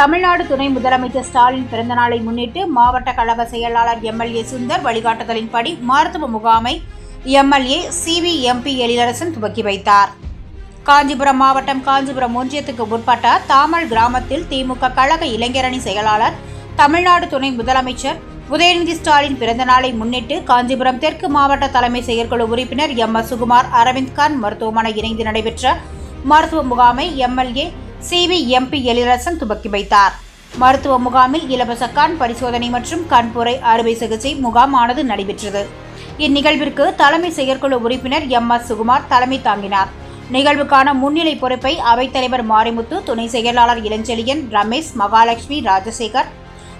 தமிழ்நாடு துணை முதலமைச்சர் ஸ்டாலின் பிறந்தநாளை முன்னிட்டு மாவட்ட கழக செயலாளர் எம்எல்ஏ சுந்தர் வழிகாட்டுதலின்படி மருத்துவ முகாமை எம்எல்ஏ சிவி எம்பி எழிலரசன் துவக்கி வைத்தார். காஞ்சிபுரம் மாவட்டம் காஞ்சிபுரம் ஒன்றியத்துக்கு உட்பட்ட தாமல் கிராமத்தில் திமுக கழக இளைஞரணி செயலாளர் தமிழ்நாடு துணை முதலமைச்சர் உதயநிதி ஸ்டாலின் பிறந்தநாளை முன்னிட்டு காஞ்சிபுரம் தெற்கு மாவட்ட தலைமை செயற்குழு உறுப்பினர் எம் எஸ் சுகுமார் அரவிந்த் கான் மருத்துவமனை இணைந்து நடைபெற்ற மருத்துவ முகாமை எம்எல்ஏ சிவி எம்பி எழிலரசன் துவக்கி வைத்தார். மருத்துவ முகாமில் இலவச கண் பரிசோதனை மற்றும் கண்புரை அறுவை சிகிச்சை முகாமானது நடைபெற்றது. இந்நிகழ்விற்கு தலைமை செயற்குழு உறுப்பினர் எம் எஸ் சுகுமார் தலைமை தாங்கினார். நிகழ்வுக்கான முன்னிலை பொறுப்பை அவைத்தலைவர் மாரிமுத்து துணை செயலாளர் இளஞ்செழியன் ரமேஷ் மகாலட்சுமி ராஜசேகர்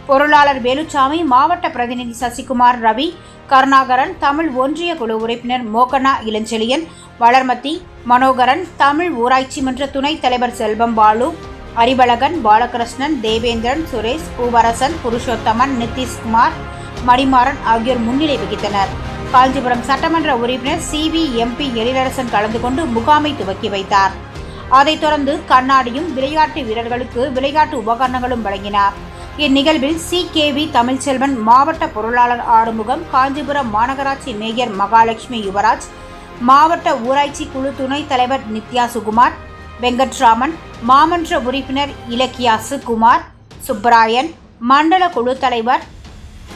பொருளாளர் வேலுச்சாமி மாவட்ட பிரதிநிதி சசிகுமார் ரவி கருணாகரன் தமிழ் ஒன்றிய குழு உறுப்பினர் மோகனா இளஞ்செழியன் வளர்மதி மனோகரன் தமிழ் ஊராட்சி மன்ற துணைத் தலைவர் செல்வம் பாலு அறிவழகன் பாலகிருஷ்ணன் தேவேந்திரன் சுரேஷ் பூவரசன் புருஷோத்தமன் நிதிஷ்குமார் மணிமாறன் ஆகியோர் முன்னிலை வகித்தனர். காஞ்சிபுரம் சட்டமன்ற உறுப்பினர் சி வி எம்பி எழிலரசன் கலந்து கொண்டு முகாமை துவக்கி வைத்தார். அதைத் தொடர்ந்து கண்ணாடியும் விளையாட்டு வீரர்களுக்கு விளையாட்டு உபகரணங்களும் வழங்கினார். இந்நிகழ்வில் சி கே வி தமிழ்ச்செல்வன் மாவட்ட பொருளாளர் ஆறுமுகம் காஞ்சிபுரம் மாநகராட்சி மேயர் மகாலட்சுமி யுவராஜ் மாவட்ட ஊராட்சி குழு துணைத் தலைவர் நித்யா சுகுமார் வெங்கட்ராமன் மாமன்ற உறுப்பினர் இலக்கியா சுகுமார் சுப்பராயன் மண்டல குழு தலைவர்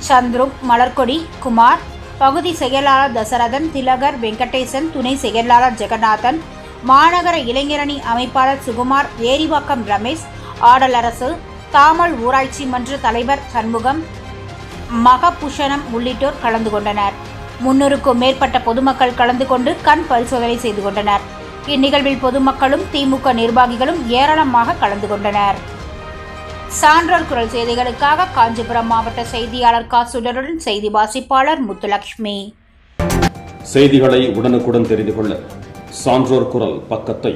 சந்துரு மலர்கொடி குமார் பகுதி செயலாளர் தசரதன் திலகர் வெங்கடேசன் துணை செயலாளர் ஜெகநாதன் மாநகர இளைஞரணி அமைப்பாளர் சுகுமார் ஏரிவாக்கம் ரமேஷ் ஆடலரசு தாமல் ஊராட்சி மன்ற தலைவர் சண்முகம் மகபூஷணம் உள்ளிட்டோர் கலந்து கொண்டனர். முன்னூறுக்கும் மேற்பட்ட பொதுமக்கள் கலந்து கொண்டு கண் பரிசோதனை செய்து கொண்டனர். இந்நிகழ்வில் பொதுமக்களும் திமுக நிர்வாகிகளும் ஏராளமாக கலந்து கொண்டனர். சான்றோர் குரல் செய்திகளுக்காக காஞ்சிபுரம் மாவட்ட செய்தியாளர் காசுடருடன் செய்தி வாசிப்பாளர் முத்துலட்சுமி செய்திகளை உடனுக்குடன் தெரிந்து கொள்ள சான்றோர் குரல் பக்கத்தை